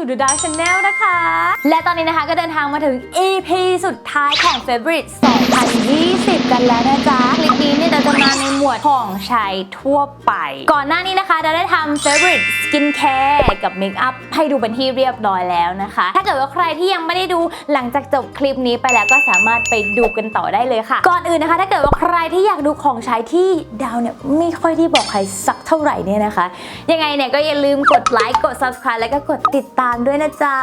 สู่ดูดาวชาแนลนะคะ และตอนนี้นะคะก็เดินทางมาถึง EP สุดท้ายของ Favorite 2020 กันแล้วนะจ๊ะ คลิปนี้เนี่ยเราจะมาในหมวดของใช้ทั่วไป ก่อนหน้านี้นะคะเราได้ทำ Favorite Skin Care กับ Makeup ให้ดูเป็นที่เรียบร้อยแล้วนะคะ ถ้าเกิดว่าใครที่ยังไม่ได้ดูหลังจากจบคลิปนี้ไปแล้วก็สามารถไปดูกันต่อได้เลยค่ะ ก่อนอื่นนะคะ ถ้าเกิดว่าใครที่อยากดูของใช้ที่ดาวเนี่ยไม่ค่อยที่บอกใครสักเท่าไหร่เนี่ยนะคะ ยังไงเนี่ยก็อย่าลืมกดไลค์กด subscribe แล้วก็กดติดตามด้วยนะจ๊ะ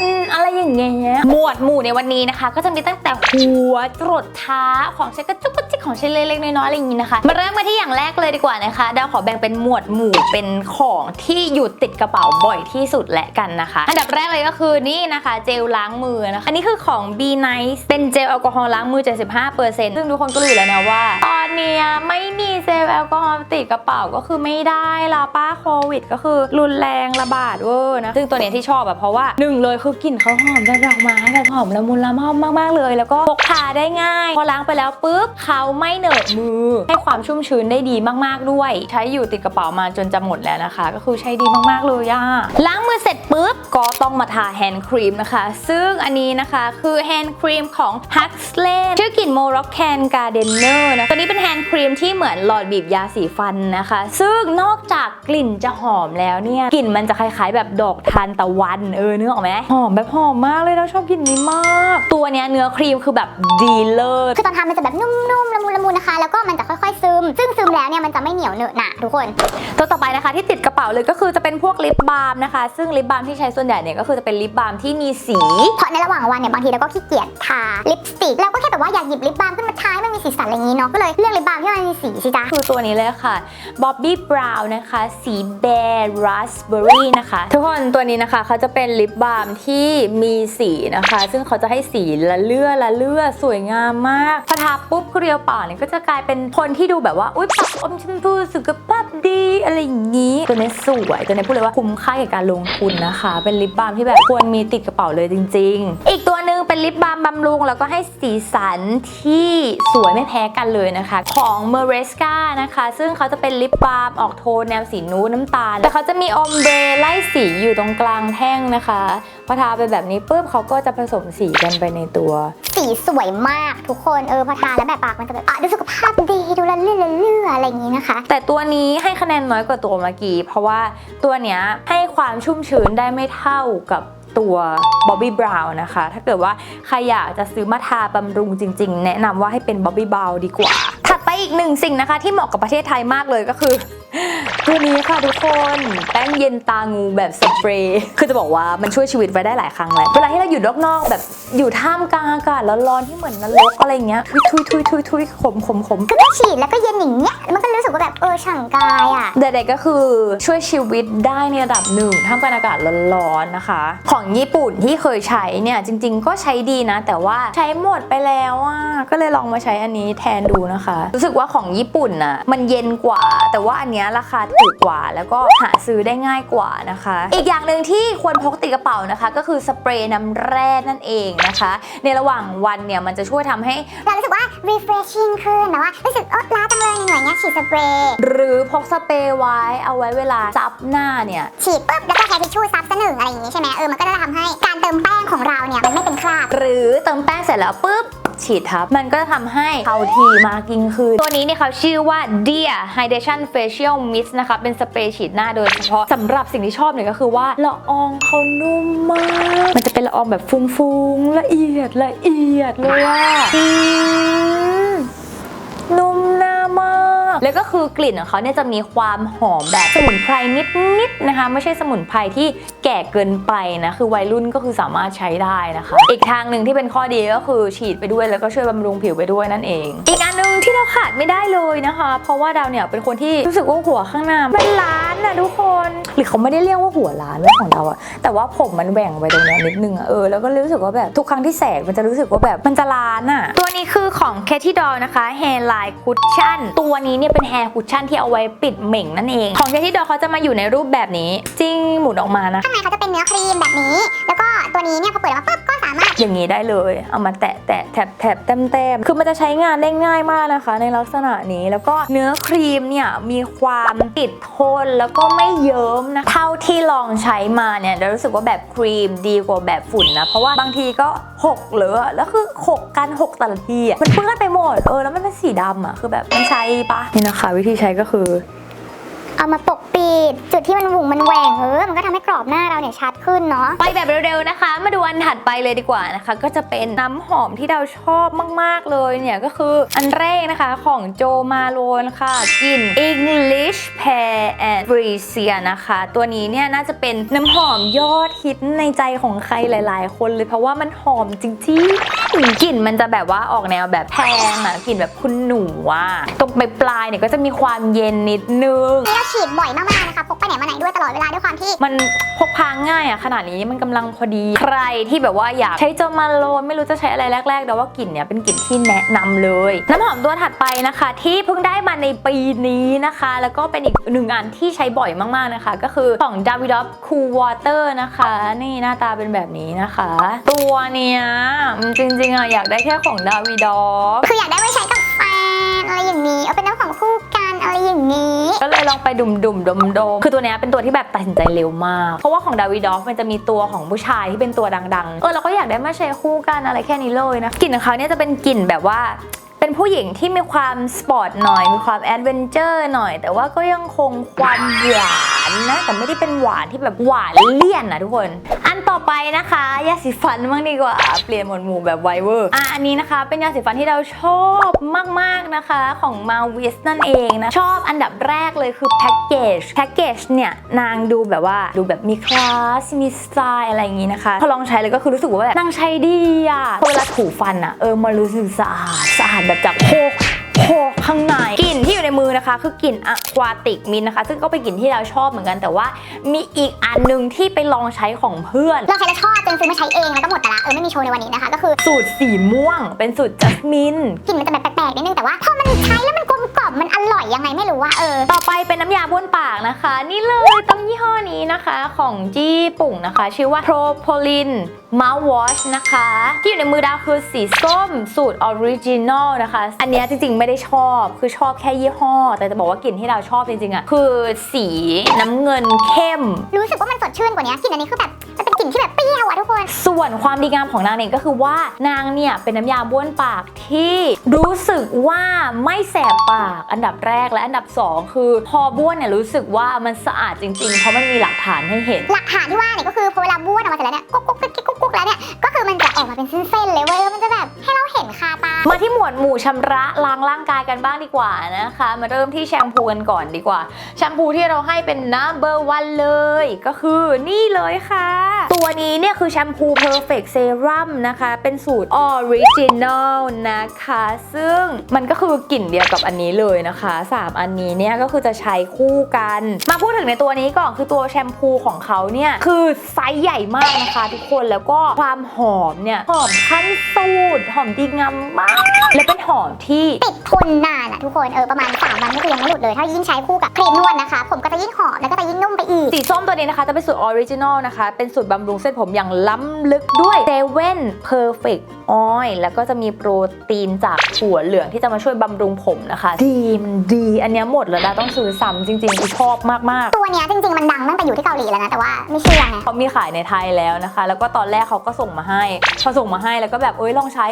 อืมอะไรอย่างเงี้ยหมวดหมู่ในวันนี้นะคะ ก็จะมีตั้งแต่หัวจรดเท้าของใช้กระจุกกระจิกของใช้เล็กๆน้อยๆอะไรอย่างงี้นะคะ มาเริ่มมาที่อย่างแรกเลยดีกว่านะคะดาวขอแบ่งเป็นหมวดหมู่เป็นของที่อยู่ติดกระเป๋าบ่อยที่สุดและกันนะคะ อันดับแรกเลยก็คือนี่นะคะเจลล้างมือนะคะอันนี้คือของ B Nice เป็นเจลแอลกอฮอล์ล้างมือ 75%ซึ่งทุกคนก็รู้อยู่แล้วนะว่า ตอนเนี้ยไม่มีเจลแอลกอฮอล์ติดกระเป๋าก็คือไม่ได้ละป้าโควิด ก็คือรุนแรงระบาดเวอร์นะซึ่งตัวเนี้ยที่ชอบแบบเพราะว่าหนึ่งเลยคือกลิ่นเขาหอมจากดอกไม้แบบหอมละมุนละม่อมมากๆเลย แล้วก็พกพาได้ง่าย พอล้างไปแล้วปุ๊บเขาไม่เหนอะมือ ให้ความชุ่มชื้นได้ดีมากๆด้วย ใช้อยู่ติดกระเป๋ามาจนจะหมดแล้วนะคะ ก็คือใช้ดีมากๆเลยอะล้างมือเสร็จปุ๊บก็ต้องมาทาแฮนด์ครีมนะคะ ซึ่งอันนี้นะคะคือแฮนด์ครีมของ Huxley ชื่อกลิ่น Moroccan Gardener นอร์นะตัวนี้เป็นแฮนด์ครีมที่เหมือนหลอดบีบยาสีฟันนะคะ ซึ่งนอกจากกลิ่นจะหอมแล้วเนี่ยกลิ่นมันจะคล้ายๆ แบบดอกทานตะวันเออเนึกอออกไหมอมแบบหอมมากเลยเราชอบกลิ่นนี้มาก ตัวเนี้ยเนื้อครีมคือแบบดีเลิศคือตอนทำมันจะแบบนุ่มๆละมุนละมุนนะคะ แล้วก็มันจะค่อยๆซึม ซึ่งซึมแล้วเนี่ยมันจะไม่เหนียวเหนอะหนะทุกคน ตัวต่อไปนะคะที่ติดกระเป๋าเลยก็คือจะเป็นพวกลิปบาล์มนะคะ ซึ่งลิปบาล์มที่ใช้ส่วนใหญ่เนี่ยก็คือจะเป็นลิปบาล์มที่มีสี เพราะในระหว่างวันเนี่ยบางทีเราก็ขี้เกียจทาลิปสติกเราก็แค่แบบว่าอยากหยิบลิปบาล์มขึ้นมาทาให้มันมีสีสันอะไรอย่างนี้เนาะก็เลยเลือกลิปบาล์มที่มันมีสีสิจ๊ะคือตัวนี้เลยค่ะ Bobbi Brown นะคะ สี Bear Raspberry นะคะ ทุกคนตัวนี้นะคะเขาจะเป็นลิปบาล์มที่มีสีนะคะ ซึ่งเขาจะให้สีละเลื่อละเลื่อสวยงามมากพอทาปุ๊บเกลียวปากเนี่ยก็จะกลายเป็นคนที่ดูแบบว่าอุ้ยปากอมชมพูสุขภาพดีอะไรอย่างนี้ตัวนี้สวยตัวนี้พูดเลยว่าคุ้มค่ากับการลงทุนนะคะ เป็นลิปบาล์มที่แบบควรมีติดกระเป๋าเลยจริง ๆ อีกตัวหนึ่งเป็นลิปบาล์มบำรุงแล้วก็ให้สีสันที่สวยไม่แพ้กันเลยนะคะ ของ m e r e s c a นะคะ ซึ่งเขาจะเป็นลิปบาล์มออกโทนแนวสีนูดน้ำตาล แต่เขาจะมีอมเบรไล่สีอยู่ตรงกลางแท่งนะคะพอทาไปแบบนี้ปุ๊บเขาก็จะผสมสีกันไปในตัว สีสวยมากทุกคนเออพอทาแล้วแบบปากมันจะแบบอะดูสุขภาพดีดูละเลื่อละเลื่ออะไรอย่างนี้นะคะ แต่ตัวนี้ให้คะแนนน้อยกว่าตัวเมื่อกี้ เพราะว่าตัวเนี้ยให้ความชุ่มชื้นได้ไม่เท่ากับตัว Bobbi Brown นะคะ ถ้าเกิดว่าใครอยากจะซื้อมาทาบำรุงจริง ๆ แนะนำว่าให้เป็น Bobbi Brown ดีกว่า ถัดไปอีกหนึ่งสิ่งนะคะ ที่เหมาะกับประเทศไทยมากเลยก็คือ ตัวนี้ค่ะทุกคนแป้งเย็นตางูแบบสเปรย์คือจะบอกว่ามันช่วยชีวิตไว้ได้หลายครั้งแหละเวลาที่เราอยู่นอกๆแบบอยู่ท่ามกลางอากาศร้อนๆที่เหมือนนรกอะไรอย่างเงี้ยทุยทุยทุยทุยขมขมขมคือแค่ฉีดแล้วก็เย็นอย่างเงี้ยแล้วมันก็รู้สึกว่าแบบเออฉ่ำกายอะใดๆก็คือช่วยชีวิตได้ในระดับหนึ่งท่ามกลางอากาศร้อนๆนะคะ ของญี่ปุ่นที่เคยใช้เนี่ยจริง ๆ ก็ใช้ดีนะ แต่ว่าใช้หมดไปแล้วอะก็เลยลองมาใช้อันนี้แทนดูนะคะ รู้สึกว่าของญี่ปุ่นน่ะมันเย็นกว่า แต่ว่าอันเนี้ยราคาถูกกว่า แล้วก็หาซื้อได้ง่ายกว่านะคะ อีกอย่างหนึ่งที่ควรพกติดกระเป๋านะคะ ก็คือสเปรย์น้ำแร่นั่นเองนะคะ ในระหว่างวันเนี่ยมันจะช่วยทำให้เรารู้สึกว่า refreshing ขึ้นแบบว่ารู้สึกเออล้าจังเลยเหนื่อยๆเงี้ยฉีดสเปรย์หรือพกสเปรย์ไว้เอาไว้เวลาซับหน้าเนี่ยฉีดปุ๊บแล้วก็ใช้ทิชชู่ซับซะหนึ่งอะไรอย่างงี้ใช่ไหมเออมันก็จะทำให้การเติมแป้งของเราเนี่ยมันไม่เป็นคราบหรือเติมแป้งเสร็จแล้วปุ๊บ ฉีดทับ มันก็จะทำให้เขาทีมากยิ่งขึ้น ตัวนี้เนี่ยเขาชื่อว่า Dear Hydration Facial Mist นะคะเป็นสเปรย์ฉีดหน้าโดยเฉพาะสำหรับสิ่งที่ชอบเนี่ยก็คือว่าละอองเขานุ่มมาก มันจะเป็นละอองแบบฟุ้งๆละเอียดละเอียดเลยอะนุ่มหน้ามาก แล้วก็คือกลิ่นของเขาเนี่ยจะมีความหอมแบบสมุนไพรนิดๆนะคะ ไม่ใช่สมุนไพรที่ ก่เกินไปนะคือวัยรุ่นก็คือสามารถใช้ได้นะคะ อีกทางหนึ่งที่เป็นข้อดีก็คือฉีดไปด้วยแล้วก็ช่วยบำรุงผิวไปด้วยนั่นเอง อีกอันหนึงที่เราขาดไม่ได้เลยนะคะ เพราะว่าดาวเนี่ยเป็นคนที่รู้สึกว่าหัวข้างหน้าเป็นล้านนะทุกคนหรือเขาไม่ได้เรียกว่าหัวล้านเรื่องของเราอะแต่ว่าผมมันแหว่งไปตรงเนี้ยนิดนึงอะเออแล้วก็รู้สึกว่าแบบทุกครั้งที่แสกมันจะรู้สึกว่าแบบมันจะล้านอะตัวนี้คือของ k a t i e Doll นะคะ Hair Line Cushion ตัวนี้เนี่ยเป็น Hair Cushion ที่เอาไว้ปิดเหม่งนั่นเอง ของ k a t i e Doll เขาจะมาอยู่ในรูปแบบนี้ จริงหมุนออกมานะข้างในเนี่ยเขาจะเป็นเนื้อครีมแบบนี้ แล้วก็ตัวนี้เนี่ยพอเปิดออกมาปุ๊บก็สามารถอย่างนี้ได้เลย เอามาแตะแตะแถบแถบแต้มแต้มคือมันจะใช้งานได้ง่ายมากนะคะ ในลักษณะนี้แล้วก็เนื้อครีมเนี่ยมีความติดทนแล้วก็ไม่เยิ้มนะเท่าที่ลองใช้มาเนี่ยเรารู้สึกว่าแบบครีมดีกว่าแบบฝุ่นนะเพราะว่าบางทีก็หกเหลือะแล้วคือหกกันหกแต่ละทีอะมันเปื้อนไปหมดเออแล้วมันเป็นสีดำอะคือแบบมันใช้ปะนี่นะคะ วิธีใช้ก็คือ เอามาปกปิดจุดที่มันหวุ่งมันแหว่งเออมันก็ทำให้กรอบหน้าเราเนี่ยชัดขึ้นเนาะ ไปแบบเร็วๆนะคะ มาดูอันถัดไปเลยดีกว่านะคะ ก็จะเป็นน้ำหอมที่เราชอบมาก ๆ เลยเนี่ย ก็คืออันแรกนะคะของโจมาโลนค่ะกลิ่น English Pear and Freesia นะคะ ตัวนี้เนี่ยน่าจะเป็นน้ำหอมยอดฮิตในใจของใครหลาย ๆ คนเลยเพราะว่ามันหอมจริงๆกลิ่นมันจะแบบว่าออกแนวแบบแพงอะกลิ่นแบบคุณหนูอะตรงปลายๆเนี่ยก็จะมีความเย็นนิดนึงนี่เราฉีดบ่อยมากๆนะคะพกไปไหนมาไหนด้วยตลอดเวลาด้วยความที่ มันพกพาง่ายอะขนาดนี้มันกำลังพอดี ใครที่แบบว่าอยากใช้จอมาโลนไม่รู้จะใช้อะไรแรกๆแต่ว่ากลิ่นเนี่ยเป็นกลิ่นที่แนะนำเลยน้ำหอมตัวถัดไปนะคะ ที่เพิ่งได้มาในปีนี้นะคะ แล้วก็เป็นอีกหนึ่งงานที่ใช้บ่อยมากๆนะคะ ก็คือของ Davidoff Cool Water นะคะ นี่หน้าตาเป็นแบบนี้นะคะ ตัวเนี้ยอืมจริงๆอะอยากได้แค่ของ Davidoff คืออยากได้ไว้ใช้กับแฟนอะไรอย่างนี้เอาเป็นน้ำหอมคู่กัน อย่างนี้ ก็เลยลองไปดุมดุมดมดมคือตัวเนี้ยเป็นตัวที่แบบตัดสินใจเร็วมาก เพราะว่าของดาวิดอฟมันจะมีตัวของผู้ชายที่เป็นตัวดังๆ เออเราก็อยากได้มาใช้คู่กันอะไรแค่นี้เลยนะ กลิ่นของเขาเนี่ยจะเป็นกลิ่นแบบว่า เป็นผู้หญิงที่มีความสปอร์ตหน่อย มีความแอดเวนเจอร์หน่อย แต่ว่าก็ยังคงความหวานนะ แต่ไม่ได้เป็นหวานที่แบบหวานเลี่ยนนะทุกคน อันต่อไปนะคะยาสีฟันบ้างดีกว่า เปลี่ยนหมวดหมู่แบบไวเวอร์อะอันนี้นะคะ เป็นยาสีฟันที่เราชอบมากๆนะคะของมาวิสนั่นเองนะ ชอบอันดับแรกเลยคือแพ็กเกจแพ็กเกจเนี่ยนางดูแบบว่าดูแบบมีคลาสมีสไตล์อะไรอย่างนี้นะคะพอลองใช้เลยก็คือรู้สึกว่าแบบนางใช้ดีอะเวลาถูฟันอะเออมันรู้สึกสะอาดสะอาดแบบจากโค ข้างในกลิ่นที่อยู่ในมือนะคะ คือกลิ่นอะควาติกมินนะคะ ซึ่งก็เป็นกลิ่นที่เราชอบเหมือนกัน แต่ว่ามีอีกอันหนึงที่ไปลองใช้ของเพื่อนเราใช้แล้วชอบจนซื้อมาใช้เองแล้วก็หมดไปละเออไม่มีโชว์ในวันนี้นะคะ ก็คือสูตรสีม่วง เป็นสูตรจัสมินกลิ่นมันจะแบบแปลกๆนิดนึงแต่ว่าพอมันใช้แล้วมันกลมกล่อมมันอร่อยยังไงไม่รู้ว่าเออ ต่อไปเป็นน้ำยาบ้วนปากนะคะ นี่เลยต้องยี่ห้อนี้นะคะของจี้ปุ่งนะคะ ชื่อว่า Propolis Mouthwash นะคะ ที่อยู่ในมือดาวคือสีส้มสูตรออริจินอลนะคะ อันเนี้ยจริงๆไม่ได้ชอบคือชอบแค่ยี่ห้อ แต่จะบอกว่ากลิ่นที่เราชอบจริงๆอะคือสีน้ำเงินเข้ม รู้สึกว่ามันสดชื่นกว่านี้กลิ่นอันนี้คือแบบ กลิ่นที่แบบเปรี้ยวอะทุกคน ส่วนความดีงามของนางเนี่ยก็คือว่านางเนี่ยเป็นน้ำยาบ้วนปากที่รู้สึกว่าไม่แสบปากอันดับแรกและอันดับสองคือ พอบ้วนเนี่ยรู้สึกว่ามันสะอาดจริงๆ เพราะมันมีหลักฐานให้เห็น หลักฐานที่ว่าเนี่ยก็คือพอเวลาบ้วนออกมาเสร็จแล้วเนี่ยกุ๊กกุ๊กกุ๊กกุ๊กกุ๊กแล้วเนี่ยก็คือมันจะออกมาเป็นเส้นๆเลยเว้ยมันจะแบบให้เราเห็นคาตา มาที่หมวดหมู่ชำระล้างร่างกายกันบ้างดีกว่านะคะ มาเริ่มที่แชมพูกันก่อนดีกว่า แชมพูที่เราให้เป็น number one เลย ก็คือนี่เลยค่ะตัวนี้เนี่ยคือแชมพู perfect serum นะคะ เป็นสูตร original นะคะ ซึ่งมันก็คือกลิ่นเดียวกับอันนี้เลยนะคะ 3 อันนี้เนี่ยก็คือจะใช้คู่กัน มาพูดถึงในตัวนี้ก่อนคือตัวแชมพูของเขาเนี่ยคือไซส์ใหญ่มากนะคะทุกคนแล้วก็ความหอมเนี่ยหอมขั้นสูตรหอมดีงามมาก และเป็นหอมที่ติดทนนานอะทุกคนเออประมาณ3วันก็คือยังไม่หลุดเลยถ้ายิ่งใช้คู่กับครีมนวดนะคะ ผมก็จะยิ่งหอมแล้วก็จะยิ่งนุ่มไปอีกสีส้มตัวนี้นะคะจะเป็นสูตรออริจินอลนะคะเป็นสูตรบำรุงเส้นผมอย่างล้ำลึกด้วยเซเว่นเพอร์เฟกต์ออยแล้วก็จะมีโปรตีนจากถั่วเหลืองที่จะมาช่วยบำรุงผมนะคะ ดีมันดี อันเนี้ยหมดแล้วนะต้องซื้อซ้ำจริงๆคือชอบมากๆ ตัวเนี้ยจริงๆ มันดังตั้งแต่อยู่ที่เกาหลีแล้วนะ แต่ว่าไม่เชื่อไงเขามีขายในไทยแล้วนะคะ แล้วก็ตอนแรกเขาก็ส่งมาให้พอส่งมาให้แล้วก็แบบเอ้ยลองใช้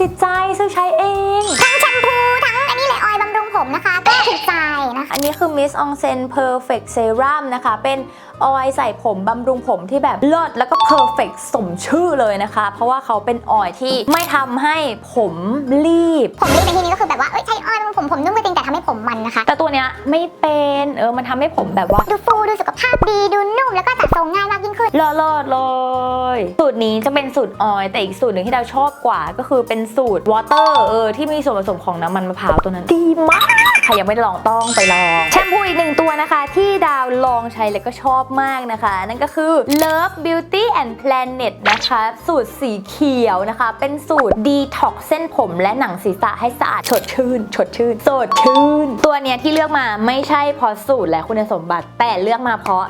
ติดใจซื้อใช้เองทั้งแชมพูทั้งอันนี้เลยออยล์บำรุงผมนะคะ ก็ถูกใจนะคะ อันนี้คือ Miss Ong Sen Perfect Serum นะคะ เป็นออยล์ใส่ผมบำรุงผมที่แบบเลิศแล้วก็ perfect สมชื่อเลยนะคะ เพราะว่าเขาเป็นออยล์ที่ไม่ทำให้ผมรีบ ผมรีบในที่นี้ก็คือแบบว่าเอ้ยใช้ออยล์บำรุงผมผมนุ่มก็จริงแต่ทำให้ผมมันนะคะ แต่ตัวเนี้ยไม่เป็นเออมันทำให้ผมแบบว่าดูฟูดูสุขภาพดีดูนุ่มแล้วก็จัดทรงง่ายมากยิ่งขึ้นเลิศๆเลยสูตรนี้จะเป็นสูตรออยล์แต่อีกสูตรหนึ่งที่เราชอบกว่าก็คือเป็นสูตรวอเตอร์เออที่มีส่วนผสมของน้ำมันมะพร้าวตัวนั้นดีมาก ใครยังไม่ได้ลองต้องไปลองแชมพูอีกหนึ่งตัวนะคะ ที่ดาวลองใช้แล้วก็ชอบมากนะคะ นั่นก็คือ Love Beauty and Planet นะคะ สูตรสีเขียวนะคะ เป็นสูตรดีท็อกเส้นผมและหนังศีรษะให้สะอาดสดชื่นสดชื่นสดชื่น ตัวเนี้ยที่เลือกมาไม่ใช่เพราะสูตรและคุณสมบัติ แต่เลือกมาเพราะ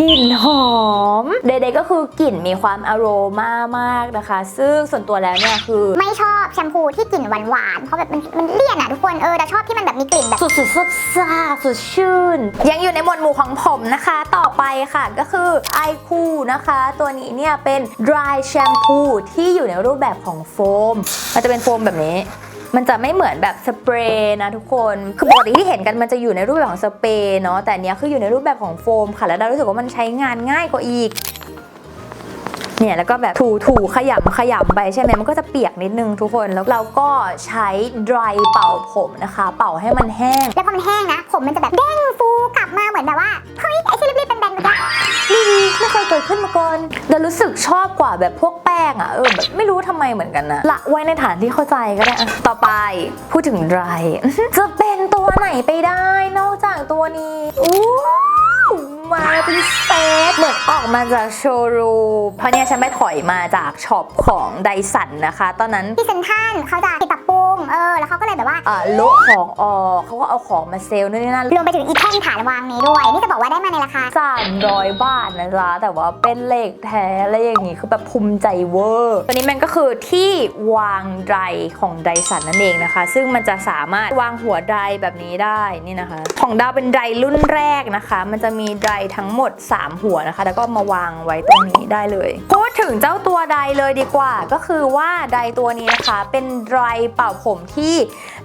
กลิ่นหอม เดย์ๆก็คือกลิ่นมีความอโรมามากนะคะ ซึ่งส่วนตัวแล้วเนี่ยคือไม่ชอบแชมพูที่กลิ่นหวานๆเพราะแบบมันมันเลี่ยนอะทุกคนเออแต่ชอบที่มันแบบมีกลิ่นแบบสุดสุดสุดซาสุดชื่น ยังอยู่ในหมวดหมู่ของผมนะคะ ต่อไปค่ะก็คือไอคูนะคะ ตัวนี้เนี่ยเป็น dry shampoo ที่อยู่ในรูปแบบของโฟม มันจะเป็นโฟมแบบนี้ มันจะไม่เหมือนแบบสเปรย์นะทุกคน คือปกติที่เห็นกันมันจะอยู่ในรูปแบบของสเปรย์เนาะ แต่อันเนี้ยคืออยู่ในรูปแบบของโฟมค่ะ แล้วเรารู้สึกว่ามันใช้งานง่ายกว่าอีก เนี่ยแล้วก็แบบถูถูขยำขยำไปใช่ไหมมันก็จะเปียกนิดนึงทุกคนแล้วเราก็ใช้ dry เป่าผมนะคะ เป่าให้มันแห้ง แล้วพอมันแห้งนะ ผมมันจะแบบเด้งฟูกลับมาเหมือนแบบว่าเฮ้ยไอ้ที่รีบๆเป็นแบนๆเมื่อกี้นี่ไม่เคยเกิดขึ้นมาก่อนแต่รู้สึกชอบกว่าแบบพวกแป้งอะเออแบบไม่รู้ทำไมเหมือนกันนะละไว้ในฐานที่เข้าใจก็ได้อะต่อไปพูดถึงไรจะเป็นตัวไหนไปได้นอกจากตัวนี้อู้ มาเป็นเซตเหมือนออกมาจากโชว์รูมเพราะเนี่ยฉันไปถอยมาจากช็อปของไดสันนะคะ ตอนนั้นที่เซนทรันเขาจะติดปรับปรุง เออแล้วเขาก็เลยแบบว่าเอ่อโละของออกเขาก็เอาของมาเซลล์นู่นนี่นั่นรวมไปถึงอีแท่นฐานวางนี้ด้วย นี่จะบอกว่าได้มาในราคาสามร้อยบาทนะจ๊ะแต่ว่าเป็นเหล็กแท้อะไรอย่างงี้คือแบบภูมิใจเวอร์ตัวนี้มันก็คือที่วางไดร์ของไดสันนั่นเองนะคะ ซึ่งมันจะสามารถวางหัวไดร์แบบนี้ได้นี่นะคะ ของดาวเป็นไดร์รุ่นแรกนะคะ มันจะมีไดร์ทั้งหมด 3 หัวนะคะ แล้วก็มาวางไว้ตรงนี้ได้เลยพูดถึงเจ้าตัวไดร์เลยดีกว่า ก็คือว่าไดร์ตัวนี้นะคะ เป็นไดร์เป่าผมที่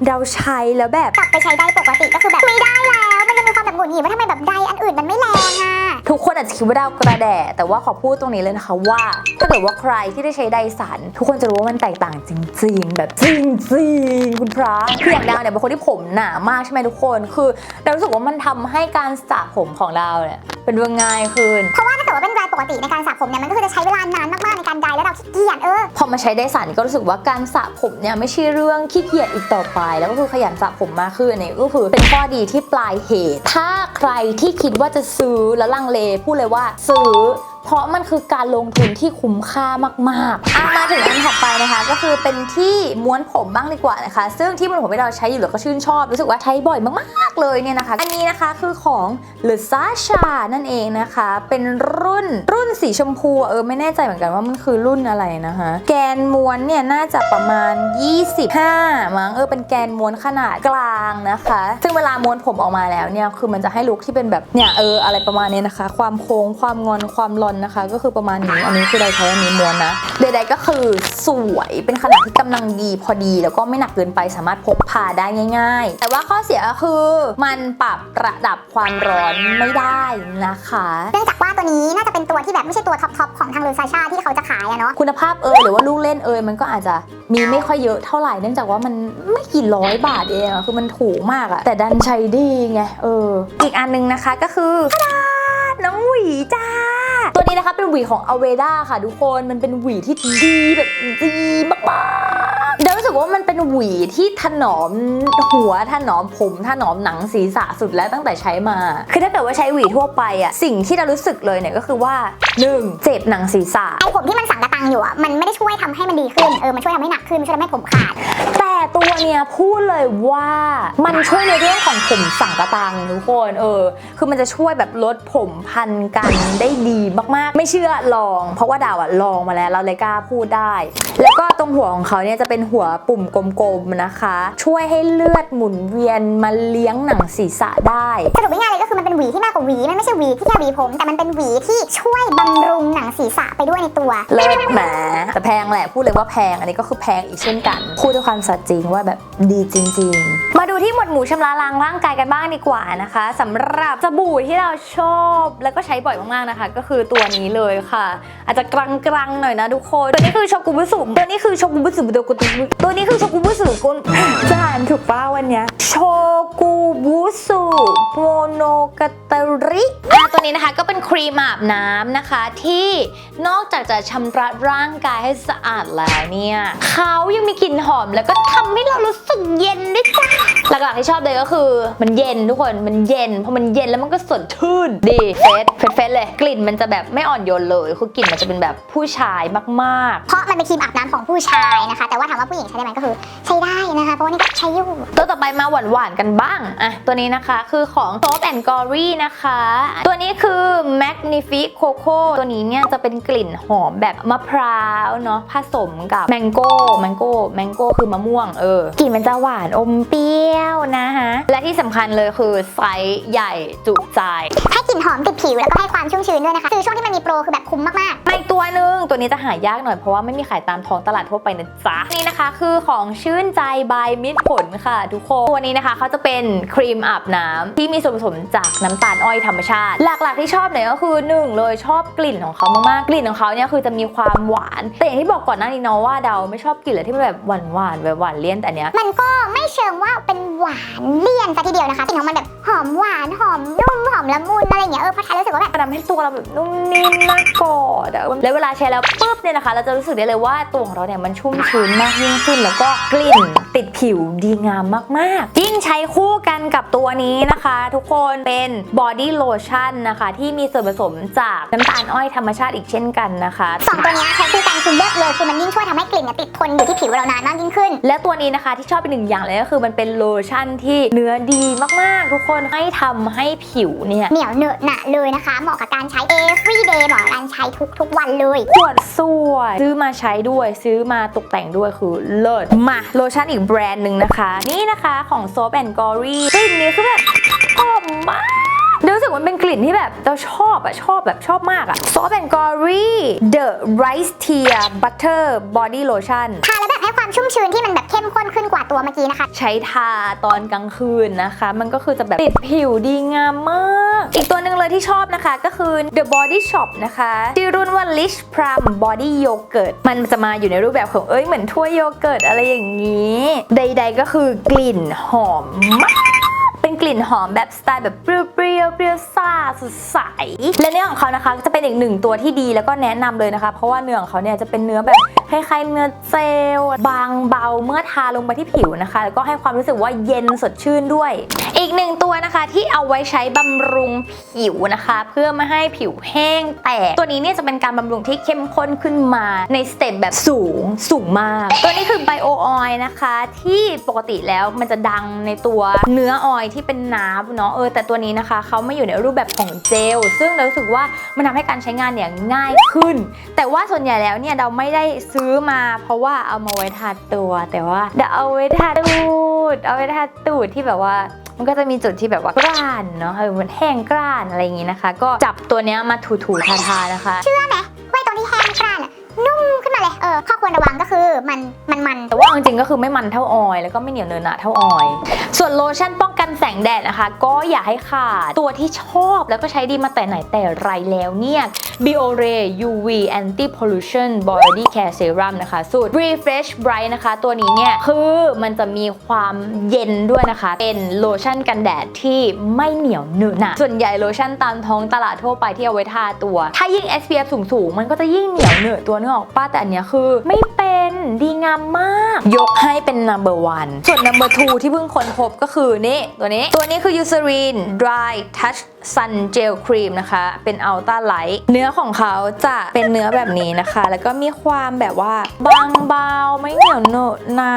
เราใช้แล้วแบบ กลับไปใช้ได้ปกติก็คือแบบไม่ได้แล้ว มันจะมีความแบบหงุดหงิดว่าทำไมแบบใดอันอื่นมันไม่แรงอะทุกคนอาจจะคิดว่าดาวกระแดะแต่ว่าขอพูดตรงนี้เลยนะคะว่า ถ้าเกิดว่าใครที่ได้ใช้ไดสัน ทุกคนจะรู้ว่ามันแตกต่างจริง ๆ แบบจริงๆคุณพระคืออย่างดาวเนี่ยเป็นคนที่ผมหนามากใช่ไหมทุกคนคือดาวรู้สึกว่ามันทำให้การสระผมของดาวเนี่ยเป็นเรื่องง่ายขึ้นเพราะว่าถ้าเกิดว่าเป็นรายปกติในการสระผมเนี่ยมันก็คือจะใช้เวลานานมากๆในการใดแล้วเราขี้เกียจเออพอมาใช้ไดสันก็รู้สึกว่าการสระผมเนี่ยไม่ใช่เรื่องขี้เกียจอีกต่อไป แล้วก็คือขยันสระผมมากขึ้นอันนี้ก็คือเป็นข้อดีที่ปลายเหตุถ้าใครที่คิดว่าจะซื้อแล้วลังเลพูดเลยว่าซื้อ เพราะมันคือการลงทุนที่คุ้มค่ามากๆอะมาถึงอันถัดไปนะคะ ก็คือเป็นที่ม้วนผมบ้างดีกว่านะคะ ซึ่งที่ม้วนผมที่เราใช้อยู่แล้วก็ชื่นชอบ รู้สึกว่าใช้บ่อยมากๆเลยเนี่ยนะคะ อันนี้นะคะคือของ l อ s a s h a นั่นเองนะคะ เป็นรุ่นรุ่นสีชมพูเออไม่แน่ใจเหมือนกันว่ามันคือรุ่นอะไรนะคะ แกนม้วนเนี่ยน่าจะประมาณ 25 มั้งเออเป็นแกนม้วนขนาดกลางนะคะ ซึ่งเวลาม้วนผมออกมาแล้วเนี่ยคือมันจะให้ลุคที่เป็นแบบเนี่ยเอออะไรประมาณนี้นะคะ ความโค้งความงอนความลอนนะคะ ก็คือประมาณนี้ อันนี้คือเราใช้อันนี้ม้วนนะ ใดๆก็คือสวยเป็นขนาดที่กำลังดีพอดี แล้วก็ไม่หนักเกินไปสามารถพกพาได้ง่าย ๆ แต่ว่าข้อเสียก็คือมันปรับระดับความร้อนไม่ได้นะคะเนื่องจากว่าตัวนี้น่าจะเป็นตัวที่แบบไม่ใช่ตัวท็อปๆของทางเลซาชาที่เขาจะขายอะเนาะคุณภาพเอยหรือว่าลูกเล่นเอยมันก็อาจจะมีไม่ค่อยเยอะเท่าไหร่เนื่องจากว่ามันไม่กี่ร้อยบาทเองอะคือมันถูกมากอะแต่ดันใช้ดีไงเออ อีกอันนึงนะคะก็คือทะดาน้องหวีจ้า ตัวนี้นะคะเป็นหวีของอเวด้าค่ะทุกคน มันเป็นหวีที่ดีแบบดีมากๆ เดี๋ยวรู้สึกว่ามันเป็นหวีที่ถนอมหัวถนอมผมถนอมหนังศีรษะสุดแล้วตั้งแต่ใช้มา คือถ้าเกิดว่าใช้หวีทั่วไปอะสิ่งที่เรารู้สึกเลยเนี่ยก็คือว่าหนึ่งเจ็บหนังศีรษะไอผมที่มันสั่งกระตังอยู่อะมันไม่ได้ช่วยทำให้มันดีขึ้นเออมันช่วยทำให้หนักขึ้นมันช่วยทำให้ผมขาด แต่ตัวเนี้ยพูดเลยว่ามันช่วยในเรื่องของผมสังกะตังทุกคนเออ คือมันจะช่วยแบบลดผมพันกันได้ดีมากๆ ไม่เชื่อลอง เพราะว่าดาวอะลองมาแล้วเราเลยกล้าพูดได้ แล้วก็ตรงหัวของเขาเนี่ยจะเป็นหัวปุ่มกลมๆนะคะ ช่วยให้เลือดหมุนเวียนมาเลี้ยงหนังศีรษะได้สรุปง่ายๆเลยก็คือมันเป็นหวีที่มากกว่าหวีมันไม่ใช่หวีที่แค่หวีผม แต่มันเป็นหวีที่ช่วยบำรุงหนังศีรษะไปด้วยในตัวเลิศแหมแต่แพงแหละพูดเลยว่าแพงอันนี้ก็คือแพงอีกเช่นกัน พูดด้วยความสัตย์จริงว่าแบบดีจริง ๆ มาดูที่หมวดหมู่ชำระล้างร่างกายกันบ้างดีกว่านะคะสำหรับสบู่ที่เราชอบแล้วก็ใช้บ่อยมากๆนะคะ ก็คือตัวนี้เลยค่ะ อาจจะกรังๆหน่อยนะทุกคนตัวนี้คือโชกุบุสุตัวนี้คือโชกุบุสุโดกุตุตัวนี้คือโชกุบุสุกุนจะอ่านถูกป้าวันเนี้ย โชกุบุสุโมโนกาตาริอะ นี้นะคะก็เป็นครีมอาบน้ำนะคะ ที่นอกจากจะชำระร่างกายให้สะอาดแล้วเนี่ยเขายังมีกลิ่นหอมแล้วก็ทำให้เรารู้สึกเย็นด้วยจ้าหลักๆที่ชอบเลยก็คือ มันเย็นทุกคนมันเย็นพอมันเย็นแล้วมันก็สดชื่นดีเฟสเฟสเฟสเลยกลิ่นมันจะแบบไม่อ่อนโยนเลยคือกลิ่นมันจะเป็นแบบผู้ชายมากเพราะมันเป็นครีมอาบน้ำของผู้ชายนะคะ แต่ว่าถามว่าผู้หญิงใช้ได้ไหมก็คือ ใช้ได้นะคะ เพราะว่านี่ก็ใช้อยู่ๆตัวต่อไปมาหวานๆกันบ้างอะตัวนี้นะคะคือของ Soap and Glory นะคะ ตัวนี้ คือ Magnifique Coco ตัวนี้เนี่ยจะเป็นกลิ่นหอมแบบมะพร้าวเนาะผสมกับแมงโก้แมงโก้แมงโก้คือมะม่วงเออกลิ่นมันจะหวานอมเปรี้ยวนะคะและที่สำคัญเลยคือไซส์ใหญ่จุใจให้กลิ่นหอมติดผิวแล้วก็ให้ความชุ่มชื้นด้วยนะคะคือช่วงที่มันมีโปรคือแบบคุ้มมากมาอีกตัวหนึ่งตัวนี้จะหายากหน่อยเพราะว่าไม่มีขายตามท้องตลาดทั่วไปนะจ๊ะนี่นะคะ คือของชื่นใจบายมิตรผลค่ะ ทุกคนตัวนี้นะคะเขาจะเป็นครีมอาบน้ำที่มีส่วนผสมจากน้ำตาลอ้อยธรรมชาติ หลักๆที่ชอบเนี่ยก็คือหนึ่งเลยชอบกลิ่นของเขามากๆ กลิ่นของเขาเนี่ยคือจะมีความหวาน แต่อย่างที่บอกก่อนหน้านี้เนาะว่าเดาไม่ชอบกลิ่นอะไรที่มันแบบหวานหวานๆแบบหวานเลี่ยนแต่อันเนี้ยๆมันก็ไม่เชิงว่าเป็นหวานเลี่ยนซะทีเดียวนะคะกลิ่นของมันแบบหอมหวานหอมนุ่มหอมละมุนอะไรอย่างเงี้ยเออพอทานแล้วรู้สึกว่าแบบมันทำให้ตัวเราแบบนุ่มนิ่มน่ากอดอะแล้วเวลาใช้แล้วปุ๊บเนี่ยนะคะ เราจะรู้สึกได้เลยว่าตัวของเราเนี่ยมันชุ่มชื้นมากยิ่งขึ้น แล้วก็กลิ่นติดผิวดีงามมากๆยิ่ง ใช้คู่กันกับตัวนี้นะคะ ทุกคนเป็นบอดี้โลชั่นนะคะ ที่มีส่วนผสมจากน้ำตาลอ้อยธรรมชาติอีกเช่นกันนะคะสองตัวเนี้ยใช้คู่กันคือเลิศเลยคือมันยิ่งช่วยทำให้กลิ่นเนี่ยติดทนอยู่ที่ผิวเรานานมากยิ่งขึ้น และตัวนี้นะคะที่ชอบเป็นหนึ่งอย่างเลยก็คือมันเป็นโลชั่นที่เนื้อดีมากๆ ทุกคนให้ทำให้ผิวเนี่ยเหนียวเหนอะหนะเลยนะคะ เหมาะกับการใช้ every day เหมาะกับการใช้ทุกทุกๆวันเลยขวดสวยซื้อมาใช้ด้วยซื้อมาตกแต่งด้วยคือเลิศมาโลชั่นอีกแบรนด์หนึ่งนะคะ นี่นะคะของ Soap and Glory กลิ่นนี้คือแบบหอมมากรู้สึกว่ามันเป็นกลิ่นที่แบบเราชอบอะชอบแบบชอบมากอะ Soap and Glory The Rice Tear Butter Body Lotion ทาแล้วแบบ ความชุ่มชื้นที่มันแบบเข้มข้นขึ้นกว่าตัวเมื่อกี้นะคะ ใช้ทาตอนกลางคืนนะคะ มันก็คือจะแบบติดผิวดีงามมาก อีกตัวหนึ่งเลยที่ชอบนะคะก็คือ The Body Shop นะคะชื่อรุ่นว่า Lish Plum Body Yogurt มันจะมาอยู่ในรูปแบบของเอ้ยเหมือนถ้วยโยเกิร์ตอะไรอย่างนี้ ใด ๆ ก็คือกลิ่นหอมมาก กลิ่นหอมแบบสไตล์แบบเปรี้ยวเปรี้ยวซ่าสดใส และเนื้อของเขานะคะจะเป็นอีกหนึ่งตัวที่ดีแล้วก็แนะนำเลยนะคะ เพราะว่าเนื้อของเขาเนี่ยจะเป็นเนื้อแบบคล้ายๆเนื้อเจลบางเบาเมื่อทาลงไปที่ผิวนะคะ แล้วก็ให้ความรู้สึกว่าเย็นสดชื่นด้วย อีกหนึ่งตัวนะคะที่เอาไว้ใช้บำรุงผิวนะคะ เพื่อไม่ให้ผิวแห้งแตก ตัวนี้เนี่ยจะเป็นการบำรุงที่เข้มข้นขึ้นมาในสเต็ปแบบสูงสูงมาก ตัวนี้คือไบโอออยนะคะ ที่ปกติแล้วมันจะดังในตัวเนื้อออยที่เป็นน้ำเนาะเออแต่ตัวนี้นะคะเขาไม่อยู่ในรูปแบบของเจล ซึ่งเรารู้สึกว่ามันทำให้การใช้งานเนี่ยง่ายขึ้น แต่ว่าส่วนใหญ่แล้วเนี่ยเราไม่ได้ซื้อมา เพราะว่าเอามาไว้ทาตัว แต่ว่าเดี๋ยวเอาไว้ทาตูดเอาไว้ทาตูดที่แบบว่ามันก็จะมีจุดที่แบบว่ากร้านเนาะเออมันแห้งกร้านอะไรอย่างงี้นะคะ ก็จับตัวเนี้ยมาถูๆทาๆนะคะ เชื่อไหมว่าไอ้ตรงที่แห้งกร้านอะนุ่มขึ้นมาเลย เออ ข้อควรระวังก็คือมันมันมัน แต่ว่าเอาจริงๆก็คือไม่มันเท่าออยล์แล้วก็ไม่เหนียวเนินหนะเท่าออยล์ส่วนโลชั่นป้อง กันแสงแดดนะคะ ก็อย่าให้ขาดตัวที่ชอบแล้วก็ใช้ดีมาแต่ไหนแต่ไรแล้วเนี่ย Biore UV Anti Pollution Body Care Serum นะคะสูตร Refresh Bright นะคะ ตัวนี้เนี่ย คือมันจะมีความเย็นด้วยนะคะ เป็นโลชั่นกันแดดที่ไม่เหนียวเหนอะหนะส่วนใหญ่โลชั่นตามท้องตลาดทั่วไปที่เอาไว้ทาตัว ถ้ายิ่ง SPF สูงๆ มันก็จะยิ่งเหนียวเหนอะตัวนึกออกป้าแต่อันเนี้ยคือไม่เป็นดีงามมาก ยกให้เป็น number one ส่วน number two ที่เพิ่งค้นพบก็คือนี่ตัวนี้ ตัวนี้คือ Eucerin Dry Touch ซันเจลครีมนะคะ เป็นอัลต้าไลท์เนื้อของเขาจะเป็นเนื้อแบบนี้นะคะ แล้วก็มีความแบบว่าบางเบาไม่เหนียวหนอะหนา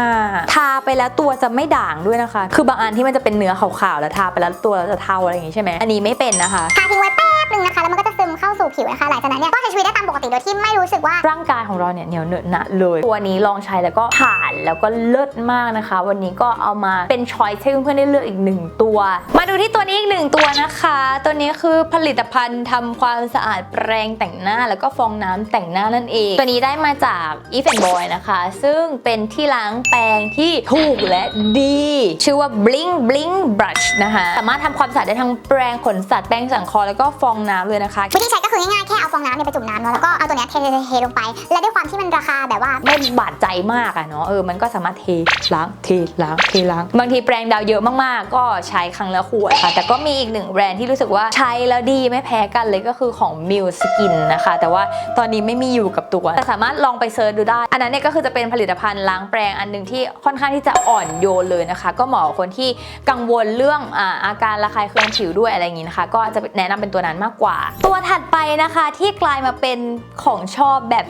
ทาไปแล้วตัวจะไม่ด่างด้วยนะคะ คือบางอันที่มันจะเป็นเนื้อขาวๆแล้วทาไปแล้วตัวจะเทาอะไรอย่างงี้ใช่ไหมอันนี้ไม่เป็นนะคะทาทิ้งไว้แป๊ นึงนะคะแล้วมันก็จะซึมเข้าสู่ผิวนะคะหลังจากนั้นเนี่ยก็ใช้ชีวิตได้ตามปกติโดยที่ไม่รู้สึกว่าร่างกายของเราเนี่ยเหนียวเหนอะหนะเลย ตัวนี้ลองใช้แล้วก็ผ่านแล้วก็เลิศมากนะคะ วันนี้ก็เอามาเป็นช้อยให้เพื่อนๆได้เลือกอีกหนึ่งตัว มาดูที่ตัวนี้อีกหนึ่งตัวนะคะ ตัวนี้คือผลิตภัณฑ์ทำความสะอาดแปรงแต่งหน้าแล้วก็ฟองน้ำแต่งหน้านั่นเอง ตัวนี้ได้มาจาก e f e n Boy นะคะ ซึ่งเป็นที่ล้างแปรงที่ถูกและดี ชื่อว่า Bling Bling Brush นะคะ สามารถทำความสะอาดได้ทั้งแปรงขนสัตว์แปรงสังเคราะห์แล้วก็ฟองน้ำเลยนะคะ วิธีใช้ก็คือง่ายๆ แค่เอาฟองน้ำเนี่ยไปจุ่มน้ำเนาะแล้วก็เอาตัวเนี้ยเทๆๆๆลงไป และด้วยความที่มันราคาแบบว่า ไม่บาดใจมากอะเนาะเออมันก็สามารถเทล้างเทล้างเทล้าง บางทีแปรงดาวเยอะมากๆ ก็ใช้ครั้งละขวดค่ะ แต่ก็มีอีกหนึ่งแบรนด์ที่รู้สึกว่าใช้แล้วดีไม่แพ้กันเลยก็คือของ m i l Skin นะคะ แต่ว่าตอนนี้ไม่มีอยู่กับตัวแต่สามารถลองไปเซิร์ชดูได้ อันนั้นเนี่ยก็คือจะเป็นผลิตภัณฑ์ล้างแปรงอันหนึ่งที่ค่อนข้างที่จะอ่อนโยนเลยนะคะ ก็เหมาะกับคนที่กังวลเรื่องอาอาการระคายเคืองผิวด้วยอะไรอย่างนี้นะคะ ก็จะแนะนำเป็นตัวนั้นมากกว่า ตัวถัดไปนะคะที่กลายมาเป็นของชอบแบบ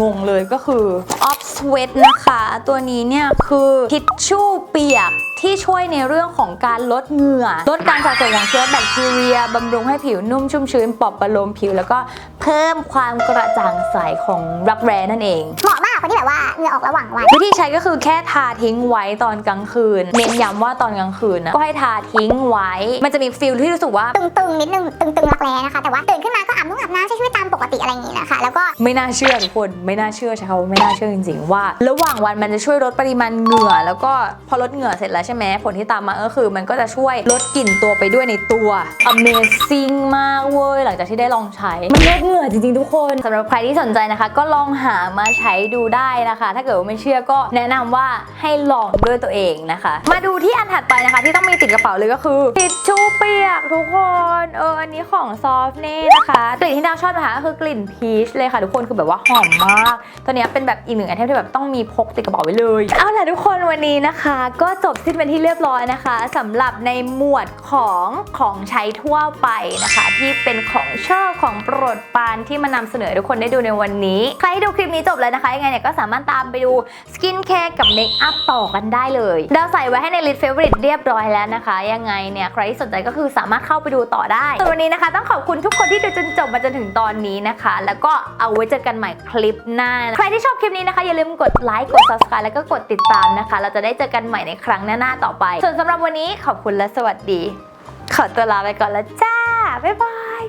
งงๆเลยก็คือ Off Sweat นะคะ ตัวนี้เนี่ยคือทิชชู่เปียก ที่ช่วยในเรื่องของการลดเหงื่อ ลดการสะสมของเชื้อแบคทีเรียบำรุงให้ผิวนุ่มชุ่มชื้นปลอบประโลมผิว แล้วก็เพิ่มความกระจ่างใสของรักแร้นั่นเองเหมาะมากกับคนที่แบบว่าเหงื่อออกระหว่างวันวิธีใช้ก็คือแค่ทาทิ้งไว้ตอนกลางคืน เน้นย้ำว่าตอนกลางคืนนะก็ให้ทาทิ้งไว้ มันจะมีฟิลที่รู้สึกว่าตึงๆนิดนึงตึงๆรักแร้นะคะแต่ว่าตื่นขึ้นมาก็อาบน้ำอาบน้ำใช้ชีวิตตามปกติอะไรอย่างนี้นะคะ แล้วก็ไม่น่าเชื่อทุกคนไม่น่าเชื่อใช้คำว่าไม่น่าเชื่อจริงๆว่า ระหว่างวันมันจะช่วยลดปริมาณเหงื่อ แล้วก็พอลดเหงื่อเสร็จแล้วใช่ไหมผลที่ตามมาก็คือ มันก็จะช่วยลดกลิ่นตัวไปด้วยในตัว Amazing มากเว้ยหลังจากที่ได้ลองใช้ มันลดเหงื่อจริงๆทุกคนสำหรับใครที่สนใจนะคะ ก็ลองหามาใช้ดูได้นะคะ ถ้าเกิดว่าไม่เชื่อก็แนะนำว่าให้ลองด้วยตัวเองนะคะ มาดูที่อันถัดไปนะคะ ที่ต้องมีติดกระเป๋าเลยก็คือทิชชู่เปียกทุกคนเอออันนี้ของซอฟเน่นะคะกลิ่นที่ดาวชอบนะคะก็คือกลิ่นพีชเลยค่ะทุกคนคือแบบว่าหอมมาก ตัวเนี้ยเป็นแบบอีกหนึ่งไอเทมที่แบบต้องมีพกติดกระเป๋าไว้เลยเอาล่ะทุกคนวันนี้นะคะ ก็จบสิ้นเป็นที่เรียบร้อยนะคะสำหรับในหมวดของของใช้ทั่วไปนะคะ ที่เป็นของชอบของโปรดปานที่มานำเสนอทุกคนได้ดูในวันนี้ ใครที่ดูคลิปนี้จบแล้วนะคะยังไงเนี่ยก็สามารถตามไปดูสกินแคร์กับเมคอัพต่อกันได้เลยดาวใส่ไว้ให้ในลิสต์เฟเวอริตเรียบร้อยแล้วนะคะ ยังไงเนี่ยใครที่สนใจก็คือสามารถเข้าไปดูต่อได้ส่วนวันนี้นะคะ ต้องขอบคุณทุกคนที่ดูจนจบมาจนถึงตอนนี้นะคะ แล้วก็เอาไว้เจอกันใหม่คลิปหน้าใครที่ชอบคลิปนี้นะคะอย่าลืมกดไลค์กด subscribe แล้วก็กดติดตามนะคะ เราจะได้เจอกันใหม่ในครั้งหน้าาต่อไป ส่วนสำหรับวันนี้ขอบคุณและสวัสดี ขอตัวลาไปก่อนแล้วจ้า บ๊ายบาย